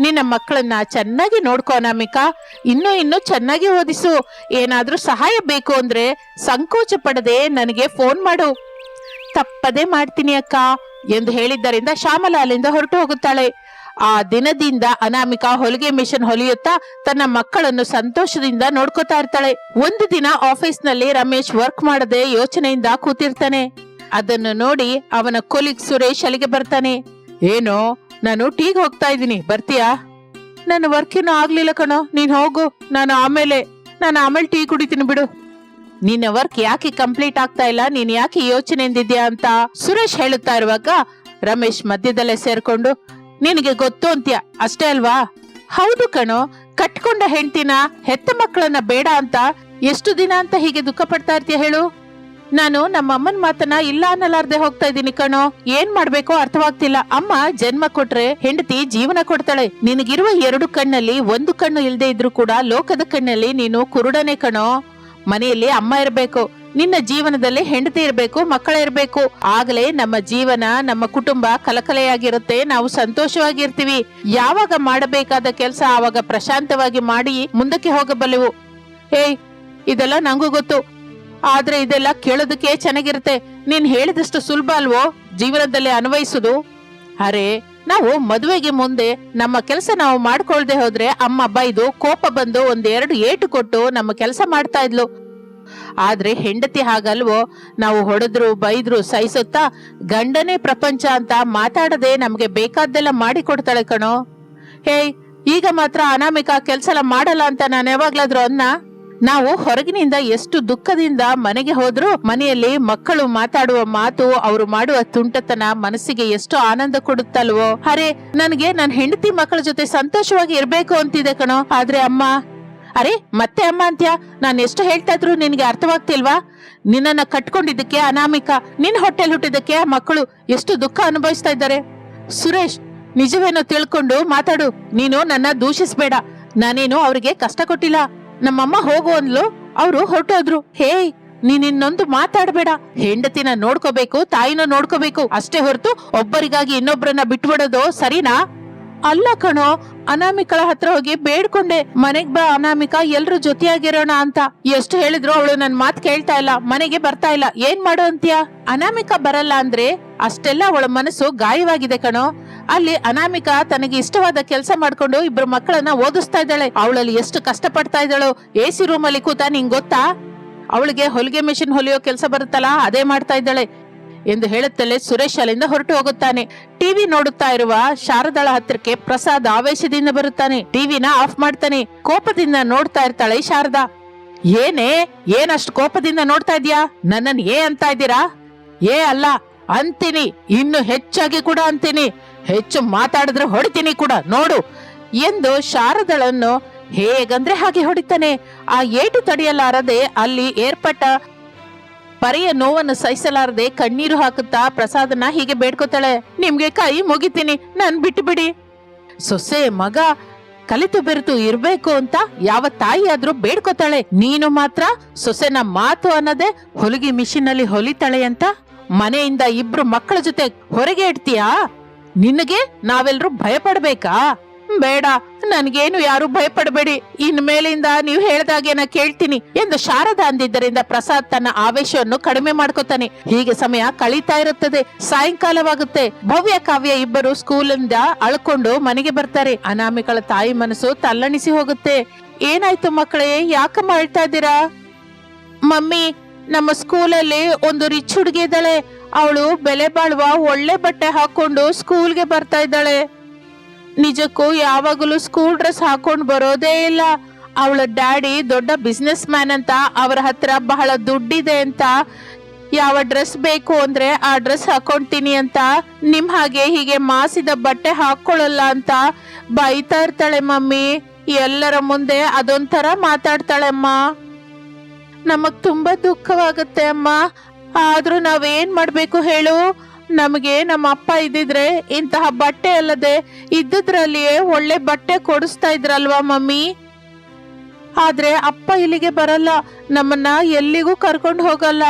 ನಿನ್ನ ಮಕ್ಕಳನ್ನ ಚೆನ್ನಾಗಿ ನೋಡ್ಕೋ ಅನಾಮಿಕಾ. ಇನ್ನು ಇನ್ನು ಚೆನ್ನಾಗಿ ಓದಿಸು. ಏನಾದ್ರೂ ಸಹಾಯ ಬೇಕು ಅಂದ್ರೆ ಸಂಕೋಚ ಪಡದೆ ನನಗೆ ಫೋನ್ ಮಾಡು. ತಪ್ಪದೆ ಮಾಡ್ತೀನಿ ಅಕ್ಕ ಎಂದು ಹೇಳಿದ್ದರಿಂದ ಶ್ಯಾಮಲ ಅಲ್ಲಿಂದ ಹೊರಟು ಹೋಗುತ್ತಾಳೆ ಆ ದಿನದಿಂದ ಅನಾಮಿಕಾ ಹೊಲಿಗೆ ಮಿಷನ್ ಹೊಲಿಯುತ್ತಾ ತನ್ನ ಮಕ್ಕಳನ್ನು ಸಂತೋಷದಿಂದ ನೋಡ್ಕೋತಾ ಇರ್ತಾಳೆ. ಒಂದು ದಿನ ಆಫೀಸ್ನಲ್ಲಿ ರಮೇಶ್ ವರ್ಕ್ ಮಾಡದೆ ಯೋಚನೆಯಿಂದ ಕೂತಿರ್ತಾನೆ. ಅದನ್ನು ನೋಡಿ ಅವನ ಕೊಲಿಗ್ ಸುರೇಶ್ ಅಲ್ಲಿಗೆ ಬರ್ತಾನೆ. ಏನೋ, ನಾನು ಟೀಗ್ ಹೋಗ್ತಾ ಇದ್ದೀನಿ. ಬರ್ತೀಯಾ? ನನ್ನ ವರ್ಕ್ ಏನೂ ಆಗ್ಲಿಲ್ಲ ಕಣೋ. ನೀನ್ ಹೋಗು. ನಾನು ಆಮೇಲೆ ನಾನು ಆಮೇಲೆ ಟೀ ಕುಡಿತೀನಿ ಬಿಡು. ನಿನ್ನ ವರ್ಕ್ ಯಾಕೆ ಕಂಪ್ಲೀಟ್ ಆಗ್ತಾ ಇಲ್ಲ? ನೀನ್ ಯಾಕೆ ಯೋಚನೆಯಿಂದಿದ್ಯಾ? ಅಂತ ಸುರೇಶ್ ಹೇಳುತ್ತಾ ಇರುವಾಗ ರಮೇಶ್ ಮಧ್ಯದಲ್ಲೇ ಸೇರ್ಕೊಂಡು ನಿನಗೆ ಗೊತ್ತು ಅಂತ್ಯ. ಅಷ್ಟೇ ಅಲ್ವಾ? ಹೌದು ಕಣೋ, ಕಟ್ಕೊಂಡ ಹೆಂಡತಿನ ಹೆತ್ತ ಮಕ್ಕಳನ್ನ ಬೇಡ ಅಂತ ಎಷ್ಟು ದಿನ ಅಂತ ಹೀಗೆ ದುಃಖ ಪಡ್ತಾ ಇರ್ತೀಯ ಹೇಳು? ನಾನು ನಮ್ಮಮ್ಮನ ಮಾತನ್ನ ಇಲ್ಲ ಅನ್ನಲಾರ್ದೆ ಹೋಗ್ತಾ ಇದ್ದೀನಿ ಕಣೋ. ಏನ್ ಮಾಡ್ಬೇಕೋ ಅರ್ಥವಾಗ್ತಿಲ್ಲ. ಅಮ್ಮ ಜನ್ಮ ಕೊಟ್ರೆ ಹೆಂಡತಿ ಜೀವನ ಕೊಡ್ತಾಳೆ. ನಿನಗಿರುವ ಎರಡು ಕಣ್ಣಲ್ಲಿ ಒಂದು ಕಣ್ಣು ಇಲ್ದೇ ಇದ್ರು ಕೂಡ ಲೋಕದ ಕಣ್ಣಲ್ಲಿ ನೀನು ಕುರುಡನೆ ಕಣೋ. ಮನೆಯಲ್ಲಿ ಅಮ್ಮ ಇರಬೇಕು. ನಿನ್ನ ಜೀವನದಲ್ಲಿ ಹೆಂಡತಿ ಇರಬೇಕು, ಮಕ್ಕಳ ಇರಬೇಕು. ಆಗಲೇ ನಮ್ಮ ಜೀವನ, ನಮ್ಮ ಕುಟುಂಬ ಕಲಕಲೆಯಾಗಿರುತ್ತೆ. ನಾವು ಸಂತೋಷವಾಗಿರ್ತೀವಿ. ಯಾವಾಗ ಮಾಡಬೇಕಾದ ಕೆಲಸ ಆವಾಗ ಪ್ರಶಾಂತವಾಗಿ ಮಾಡಿ ಮುಂದಕ್ಕೆ ಹೋಗಬಲ್ಲೆವು. ಏಯ್, ಇದೆಲ್ಲ ನಂಗೂ ಗೊತ್ತು. ಆದ್ರೆ ಇದೆಲ್ಲ ಕೇಳೋದಕ್ಕೆ ಚೆನ್ನಾಗಿರುತ್ತೆ. ನೀನ್ ಹೇಳಿದಷ್ಟು ಸುಲಭ ಅಲ್ವೋ? ಜೀವನದಲ್ಲಿ ಅನ್ವಯಿಸುದು. ಅರೆ, ನಾವು ಮದುವೆಗೆ ಮುಂದೆ ನಮ್ಮ ಕೆಲಸ ನಾವು ಮಾಡ್ಕೊಳ್ದೆ ಹೋದ್ರೆ ಅಮ್ಮ ಬೈದು ಕೋಪ ಬಂದು ಒಂದೆರಡು ಏಟು ಕೊಟ್ಟು ನಮ್ಮ ಕೆಲಸ ಮಾಡ್ತಾ ಇದ್ಲು. ಆದ್ರೆ ಹೆಂಡತಿ ಹಾಗಲ್ವೋ? ನಾವು ಹೊಡೆದ್ರು, ಬೈದ್ರು, ಸಹಿಸುತ್ತಾ ಗಂಡನೇ ಪ್ರಪಂಚ ಅಂತ ಮಾತಾಡದೆ ನಮ್ಗೆ ಬೇಕಾದ್ದೆಲ್ಲ ಮಾಡಿ ಕೊಡ್ತಾಳೆ ಕಣೋ. ಹೇಯ್ ಈಗ ಮಾತ್ರ ಅನಾಮಿಕ ಕೆಲ್ಸ ಎಲ್ಲ ಮಾಡಲ್ಲ ಅಂತ ನಾನು ಯಾವಾಗ್ಲಾದ್ರೂ ಅನ್ನ? ನಾವು ಹೊರಗಿನಿಂದ ಎಷ್ಟು ದುಃಖದಿಂದ ಮನೆಗೆ ಹೋದ್ರು ಮನೆಯಲ್ಲಿ ಮಕ್ಕಳು ಮಾತಾಡುವ ಮಾತು, ಅವರು ಮಾಡುವ ತುಂಟತನ ಮನಸ್ಸಿಗೆ ಎಷ್ಟು ಆನಂದ ಕೊಡುತ್ತಲ್ವೋ? ಅರೆ, ನನಗೆ ನನ್ನ ಹೆಂಡತಿ ಮಕ್ಕಳ ಜೊತೆ ಸಂತೋಷವಾಗಿ ಇರ್ಬೇಕು ಅಂತಿದೆ ಕಣೋ. ಆದ್ರೆ ಅಮ್ಮ ಅರೆ, ಮತ್ತೆ ಅಮ್ಮ ಅಂತ್ಯ? ನಾನು ಎಷ್ಟು ಹೇಳ್ತಾ ಇದ್ರು ನಿನ್ಗೆ ಅರ್ಥವಾಗ್ತಿಲ್ವಾ? ನಿನ್ನನ್ನ ಕಟ್ಕೊಂಡಿದ್ದಕ್ಕೆ ಅನಾಮಿಕ, ನಿನ್ ಹೊಟ್ಟೆಲ್ ಹುಟ್ಟಿದ್ದಕ್ಕೆ ಆ ಮಕ್ಕಳು ಎಷ್ಟು ದುಃಖ ಅನುಭವಿಸ್ತಾ ಇದ್ದಾರೆ. ಸುರೇಶ್, ನಿಜವೇನೋ ತಿಳ್ಕೊಂಡು ಮಾತಾಡು. ನೀನು ನನ್ನ ದೂಷಿಸ್ಬೇಡ. ನಾನೇನು ಅವ್ರಿಗೆ ಕಷ್ಟ ಕೊಟ್ಟಿಲ್ಲ. ನಮ್ಮಮ್ಮ ಹೋಗು ಅಂದ್ಲು, ಅವರು ಹೊರಟೋದ್ರು. ಹೇಯ್, ನೀನ್ ಇನ್ನೊಂದು ಮಾತಾಡ್ಬೇಡ. ಹೆಂಡತಿನ ನೋಡ್ಕೋಬೇಕು, ತಾಯಿನ ನೋಡ್ಕೋಬೇಕು. ಅಷ್ಟೇ ಹೊರತು ಒಬ್ಬರಿಗಾಗಿ ಇನ್ನೊಬ್ಬರನ್ನ ಬಿಟ್ಬಿಡೋದು ಸರಿನಾ? ಅಲ್ಲ ಕಣೋ, ಅನಾಮಿಕಳ ಹತ್ರ ಹೋಗಿ ಬೇಡ್ಕೊಂಡೆ, ಮನೆಗ್ ಬಾ ಅನಾಮಿಕಾ, ಎಲ್ರು ಜೊತೆಯಾಗಿರೋಣ ಅಂತ. ಎಷ್ಟು ಹೇಳಿದ್ರು ಅವಳು ನನ್ ಮಾತ್ ಕೇಳ್ತಾ ಇಲ್ಲ, ಮನೆಗೆ ಬರ್ತಾ ಇಲ್ಲ. ಏನ್ ಮಾಡು ಅಂತ್ಯ? ಅನಾಮಿಕ ಬರಲ್ಲ ಅಂದ್ರೆ ಅಷ್ಟೆಲ್ಲ ಅವಳ ಮನಸ್ಸು ಗಾಯವಾಗಿದೆ ಕಣೋ. ಅಲ್ಲಿ ಅನಾಮಿಕಾ ತನಗೆ ಇಷ್ಟವಾದ ಕೆಲಸ ಮಾಡ್ಕೊಂಡು ಇಬ್ರು ಮಕ್ಕಳನ್ನ ಓದಿಸ್ತಾ ಇದ್ದಾಳೆ. ಅವಳಲ್ಲಿ ಎಷ್ಟು ಕಷ್ಟ ಪಡ್ತಾ ಇದ್ದಾಳು, ಎ ಸಿ ರೂಮ್ ಅಲ್ಲಿ ಕೂತ ನಿಂಗ್ ಗೊತ್ತಾ? ಅವಳಿಗೆ ಹೊಲಿಗೆ ಮೆಷಿನ್ ಹೊಲಿಯೋ ಕೆಲಸ ಬರುತ್ತಲ್ಲ, ಅದೇ ಮಾಡ್ತಾ ಇದ್ದಾಳೆ. ಎಂದು ಹೇಳುತ್ತಲೇ ಸುರೇಶ್ ಅಲ್ಲಿಂದ ಹೊರಟು ಹೋಗುತ್ತಾನೆ. ಟಿವಿ ನೋಡುತ್ತಾ ಇರುವ ಶಾರದಾಳ ಹತ್ತಿರಕ್ಕೆ ಪ್ರಸಾದ್ ಆವೇಶದಿಂದ ಬರುತ್ತಾನೆ. ಟಿವಿನ ಆಫ್ ಮಾಡ್ತಾನೆ. ಕೋಪದಿಂದ ನೋಡ್ತಾ ಇರ್ತಾಳೆ ಶಾರದಾ. ಏನೇ? ಏನಷ್ಟು ಕೋಪದಿಂದ ನೋಡ್ತಾ ಇದ್ಯಾ ನನ್ನನ್ ಏ ಅಂತ ಇದ್ದೀರಾ? ಏ ಅಲ್ಲ, ಅಂತೀನಿ. ಇನ್ನು ಹೆಚ್ಚಾಗಿ ಕೂಡ ಅಂತೀನಿ. ಹೆಚ್ಚು ಮಾತಾಡಿದ್ರೆ ಹೊಡಿತೀನಿ ಕೂಡ. ನೋಡು ಎಂದು ಶಾರದಳನ್ನು ಹೇಗಂದ್ರೆ ಹಾಗೆ ಹೊಡಿತಾನೆ. ಆ ಏಟು ತಡೆಯಲಾರದೆ ಅಲ್ಲಿ ಏರ್ಪಟ್ಟ ಪರೆಯ ನೋವನ್ನು ಸಹಿಸಲಾರದೆ ಕಣ್ಣೀರು ಹಾಕುತ್ತಾ ಪ್ರಸಾದನ ಹೀಗೆ ಬೇಡ್ಕೋತಾಳೆ. ನಿಮ್ಗೆ ಕೈ ಮುಗಿತೀನಿ. ನನ್ ಬಿಟ್ಟು ಬಿಡಿ ಸೊಸೆ, ಮಗ, ಕಲಿತು ಬೆರೆತು ಇರ್ಬೇಕು ಅಂತ ಯಾವ ತಾಯಿ ಆದ್ರೂ ಬೇಡ್ಕೋತಾಳೆ. ನೀನು ಮಾತ್ರ ಸೊಸೆನ ಮಾತು ಅನ್ನದೆ ಹೊಲಿಗೆ ಮಿಷಿನ್ ಅಲ್ಲಿ ಹೊಲಿತಾಳೆ ಅಂತ. ಮನೆಯಿಂದ ಇಬ್ರು ಮಕ್ಕಳ ಜೊತೆ ಹೊರಗೆ ಇಡ್ತೀಯಾ? ನಿನಗೆ ನಾವೆಲ್ಲರೂ ಭಯ ಪಡ್ಬೇಕಾ ಬೇಡ, ನನ್ಗೇನು ಯಾರು ಭಯಪಡಬೇಡಿ. ಇನ್ ಮೇಲಿಂದ ನೀವು ಹೇಳ್ದಾಗೇನ ಕೇಳ್ತೀನಿ ಎಂದು ಶಾರದಾ ಅಂದಿದ್ದರಿಂದ ಪ್ರಸಾದ್ ತನ್ನ ಆವೇಶವನ್ನು ಕಡಿಮೆ ಮಾಡ್ಕೋತಾನೆ. ಹೀಗೆ ಸಮಯ ಕಳೀತಾ ಇರುತ್ತದೆ. ಸಾಯಂಕಾಲವಾಗುತ್ತೆ. ಭವ್ಯ ಕಾವ್ಯ ಇಬ್ಬರು ಸ್ಕೂಲಿಂದ ಅಳ್ಕೊಂಡು ಮನೆಗೆ ಬರ್ತಾರೆ. ಅನಾಮಿಕಳ ತಾಯಿ ಮನಸ್ಸು ತಲ್ಲಣಿಸಿ ಹೋಗುತ್ತೆ. ಏನಾಯ್ತು ಮಕ್ಕಳೇ, ಯಾಕಮ್ಮ ಅಳ್ತಾ ಇದ್ದೀರಾ? ಮಮ್ಮಿ, ನಮ್ಮ ಸ್ಕೂಲಲ್ಲಿ ಒಂದು ರಿಚ್ ಹುಡುಗಿ ಇದ್ದಾಳೆ. ಅವಳು ಬೆಲೆ ಬಾಳುವ ಒಳ್ಳೆ ಬಟ್ಟೆ ಹಾಕೊಂಡು ಸ್ಕೂಲ್ಗೆ ಬರ್ತಾ ಇದ್ದಾಳೆ. ನಿಜಕ್ಕೂ ಯಾವಾಗಲೂ ಸ್ಕೂಲ್ ಡ್ರೆಸ್ ಹಾಕೊಂಡು ಬರೋದೇ ಇಲ್ಲ. ಅವಳ ಡ್ಯಾಡಿ ದೊಡ್ಡ ಬಿಸ್ನೆಸ್ ಮ್ಯಾನ್ ಅಂತ ಅವರ ಹತ್ರ ಬಹಳ ದುಡ್ಡಿದೆ ಅಂತ. ಯಾವ ಡ್ರೆಸ್ ಬೇಕು ಅಂದ್ರೆ ಆ ಡ್ರೆಸ್ ಹಾಕೊಂತೀನಿ ಅಂತ. ನಿಮ್ ಹಾಗೆ ಹೀಗೆ ಮಾಸಿದ ಬಟ್ಟೆ ಹಾಕೊಳ್ಳಲ್ಲ ಅಂತ ಬೈತಾ ಇರ್ತಾಳೆ ಮಮ್ಮಿ. ಎಲ್ಲರ ಮುಂದೆ ಅದೊಂಥರ ಮಾತಾಡ್ತಾಳೆ ಅಮ್ಮ. ನಮಗ್ ತುಂಬಾ ದುಃಖವಾಗುತ್ತೆ ಅಮ್ಮ. ಆದ್ರೂ ನಾವೇನ್ ಮಾಡ್ಬೇಕು ಹೇಳು? ನಮಗೆ ನಮ್ಮ ಅಪ್ಪ ಇದ್ದಿದ್ರೆ ಇಂತಹ ಬಟ್ಟೆ ಅಲ್ಲದೆ ಇದ್ದದ್ರಲ್ಲಿಯೇ ಒಳ್ಳೆ ಬಟ್ಟೆ ಕೊಡಿಸ್ತಾ ಇದ್ರಲ್ವಾ, ಮಮ್ಮಿ? ಆದ್ರೆ ಅಪ್ಪ ಇಲ್ಲಿಗೆ ಬರಲ್ಲ, ನಮ್ಮನ್ನ ಎಲ್ಲಿಗೂ ಕರ್ಕೊಂಡು ಹೋಗಲ್ಲ,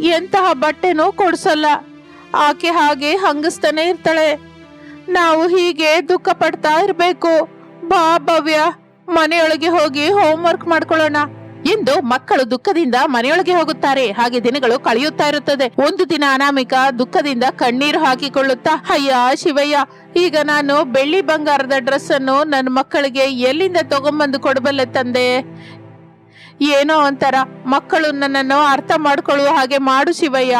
ಎಂತಹ ಬಟ್ಟೆನೂ ಕೊಡಿಸಲ್ಲ. ಆಕೆ ಹಾಗೆ ಹಂಗಿಸ್ತಾನೆ ಇರ್ತಾಳೆ. ನಾವು ಹೀಗೆ ದುಃಖ ಪಡ್ತಾ ಇರಬೇಕು. ಬಾ ಭವ್ಯ, ಮನೆಯೊಳಗೆ ಹೋಗಿ ಹೋಮ್ ವರ್ಕ್ ಮಾಡ್ಕೊಳ್ಳೋಣ. ಎಂದು ಮಕ್ಕಳು ದುಃಖದಿಂದ ಮನೆಯೊಳಗೆ ಹೋಗುತ್ತಾರೆ. ಹಾಗೆ ದಿನಗಳು ಕಳೆಯುತ್ತಾ ಇರುತ್ತದೆ. ಒಂದು ದಿನ ಅನಾಮಿಕ ದುಃಖದಿಂದ ಕಣ್ಣೀರು ಹಾಕಿಕೊಳ್ಳುತ್ತಾ, ಅಯ್ಯ ಶಿವಯ್ಯ, ಈಗ ನಾನು ಬೆಳ್ಳಿ ಬಂಗಾರದ ಡ್ರೆಸ್ ಅನ್ನು ನನ್ನ ಮಕ್ಕಳಿಗೆ ಎಲ್ಲಿಂದ ತಗೊಂಬಂದು ಕೊಡಬಲ್ಲೆ ತಂದೆ? ಏನೋ ಒಂಥರ. ಮಕ್ಕಳು ನನ್ನನ್ನು ಅರ್ಥ ಮಾಡ್ಕೊಳ್ಳುವ ಹಾಗೆ ಮಾಡು ಶಿವಯ್ಯ.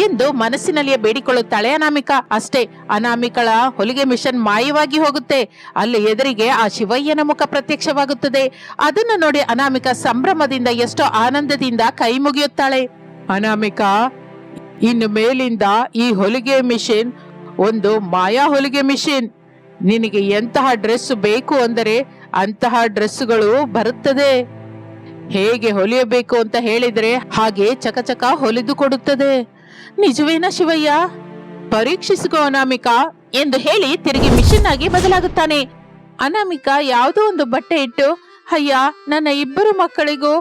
ಎಂದು ಮನಸ್ಸಿನಲ್ಲಿಯೇ ಬೇಡಿಕೊಳ್ಳುತ್ತಾಳೆ ಅನಾಮಿಕಾ. ಅಷ್ಟೇ, ಅನಾಮಿಕಳ ಹೊಲಿಗೆ ಮಿಷನ್ ಮಾಯವಾಗಿ ಹೋಗುತ್ತೆ. ಅಲ್ಲಿ ಎದುರಿಗೆ ಆ ಶಿವಯ್ಯನ ಮುಖ ಪ್ರತ್ಯಕ್ಷವಾಗುತ್ತದೆ. ಅದನ್ನು ನೋಡಿ ಅನಾಮಿಕಾ ಸಂಭ್ರಮದಿಂದ ಎಷ್ಟೋ ಆನಂದದಿಂದ ಕೈ ಮುಗಿಯುತ್ತಾಳೆ. ಅನಾಮಿಕಾ, ಇನ್ನು ಮೇಲಿಂದ ಈ ಹೊಲಿಗೆ ಮಿಷಿನ್ ಒಂದು ಮಾಯಾ ಹೊಲಿಗೆ ಮಿಷಿನ್. ನಿನಗೆ ಎಂತಹ ಡ್ರೆಸ್ ಬೇಕು ಅಂದರೆ ಅಂತಹ ಡ್ರೆಸ್ಗಳು ಬರುತ್ತದೆ. ಹೇಗೆ ಹೊಲಿಯಬೇಕು ಅಂತ ಹೇಳಿದ್ರೆ ಹಾಗೆ ಚಕಚಕ ಹೊಲಿದು ಕೊಡುತ್ತದೆ. ನಿಜವೇನಾ ಶಿವಯ್ಯ? ಪರೀಕ್ಷಿಸಿಕೋ ಅನಾಮಿಕಾ ಎಂದು ಹೇಳಿ ತಿರುಗಿ ಮಿಷನ್ ಆಗಿ ಬದಲಾಗುತ್ತಾನೆ. ಅನಾಮಿಕಾ ಯಾವುದೋ ಒಂದು ಬಟ್ಟೆ ಇಟ್ಟು, ಅಯ್ಯ, ನನ್ನ ಇಬ್ಬರು ಮಕ್ಕಳಿಗೂ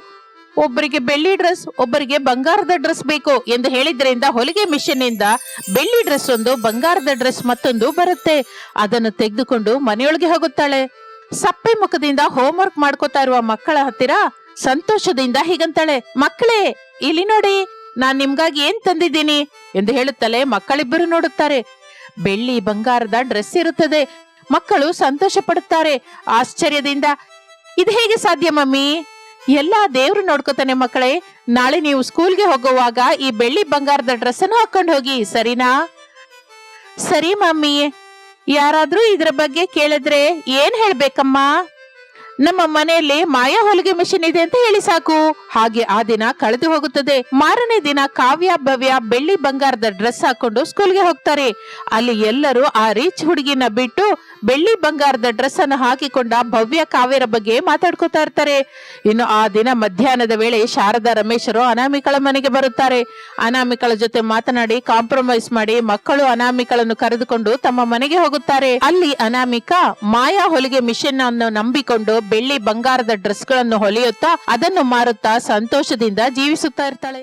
ಒಬ್ಬರಿಗೆ ಬೆಳ್ಳಿ ಡ್ರೆಸ್, ಒಬ್ಬರಿಗೆ ಬಂಗಾರದ ಡ್ರೆಸ್ ಬೇಕು ಎಂದು ಹೇಳಿದ್ರಿಂದ ಹೊಲಿಗೆ ಮಿಷನ್ ಇಂದ ಬೆಳ್ಳಿ ಡ್ರೆಸ್ ಒಂದು, ಬಂಗಾರದ ಡ್ರೆಸ್ ಮತ್ತೊಂದು ಬರುತ್ತೆ. ಅದನ್ನು ತೆಗೆದುಕೊಂಡು ಮನೆಯೊಳಗೆ ಹೋಗುತ್ತಾಳೆ. ಸಪ್ಪೆ ಮುಖದಿಂದ ಹೋಮ್ವರ್ಕ್ ಮಾಡ್ಕೋತಾ ಇರುವ ಮಕ್ಕಳ ಹತ್ತಿರ ಸಂತೋಷದಿಂದ ಹೀಗಂತಾಳೆ, ಮಕ್ಕಳೇ, ಇಲ್ಲಿ ನೋಡಿ ನಾನ್ ನಿಮ್ಗಾಗಿ ಏನ್ ತಂದಿದ್ದೀನಿ? ಎಂದು ಹೇಳುತ್ತಲೇ ಮಕ್ಕಳಿಬ್ಬರು ನೋಡುತ್ತಾರೆ. ಬೆಳ್ಳಿ ಬಂಗಾರದ ಡ್ರೆಸ್ ಇರುತ್ತದೆ. ಮಕ್ಕಳು ಸಂತೋಷ ಪಡುತ್ತಾರೆ ಆಶ್ಚರ್ಯದಿಂದ, ಇದು ಹೇಗೆ ಸಾಧ್ಯ ಮಮ್ಮಿ? ಎಲ್ಲಾ ದೇವ್ರು ನೋಡ್ಕೋತಾನೆ ಮಕ್ಕಳೇ. ನಾಳೆ ನೀವು ಸ್ಕೂಲ್ಗೆ ಹೋಗುವಾಗ ಈ ಬೆಳ್ಳಿ ಬಂಗಾರದ ಡ್ರೆಸ್ ಅನ್ನು ಹಾಕೊಂಡು ಹೋಗಿ, ಸರಿನಾ? ಸರಿ ಮಮ್ಮಿ. ಯಾರಾದ್ರೂ ಇದ್ರ ಬಗ್ಗೆ ಕೇಳಿದ್ರೆ ಏನ್ ಹೇಳ್ಬೇಕಮ್ಮ? ನಮ್ಮ ಮನೆಯಲ್ಲಿ ಮಾಯಾ ಹೊಲಿಗೆ ಮಿಷಿನ್ ಇದೆ ಅಂತ ಹೇಳಿ ಸಾಕು. ಹಾಗೆ ಆ ದಿನ ಕಳೆದು ಹೋಗುತ್ತದೆ. ಮಾರನೇ ದಿನ ಕಾವ್ಯ, ಭವ್ಯ, ಬೆಳ್ಳಿ ಬಂಗಾರದ ಡ್ರೆಸ್ ಹಾಕೊಂಡು ಸ್ಕೂಲ್ಗೆ ಹೋಗ್ತಾರೆ. ಅಲ್ಲಿ ಎಲ್ಲರೂ ಆ ರಿಚ್ ಹುಡುಗಿನ ಬಿಟ್ಟು ಬೆಳ್ಳಿ ಬಂಗಾರದ ಡ್ರೆಸ್ ಅನ್ನು ಹಾಕಿಕೊಂಡ ಭವ್ಯ ಕಾವ್ಯರ ಬಗ್ಗೆ ಮಾತಾಡ್ಕೋತಾ ಇರ್ತಾರೆ. ಇನ್ನು ಆ ದಿನ ಮಧ್ಯಾಹ್ನದ ವೇಳೆ ಶಾರದಾ ರಮೇಶರು ಅನಾಮಿಕಳ ಮನೆಗೆ ಬರುತ್ತಾರೆ. ಅನಾಮಿಕಳ ಜೊತೆ ಮಾತನಾಡಿ ಕಾಂಪ್ರಮೈಸ್ ಮಾಡಿ ಮಕ್ಕಳು ಅನಾಮಿಕಳನ್ನು ಕರೆದುಕೊಂಡು ತಮ್ಮ ಮನೆಗೆ ಹೋಗುತ್ತಾರೆ. ಅಲ್ಲಿ ಅನಾಮಿಕಾ ಮಾಯಾ ಹೊಲಿಗೆ ಮಿಷನ್ ಅನ್ನು ನಂಬಿಕೊಂಡು ಬೆಳ್ಳಿ ಬಂಗಾರದ ಡ್ರೆಸ್ಗಳನ್ನು ಹೊಲಿಯುತ್ತಾ ಅದನ್ನು ಮಾರುತ್ತಾ ಸಂತೋಷದಿಂದ ಜೀವಿಸುತ್ತಾ ಇರ್ತಾಳೆ.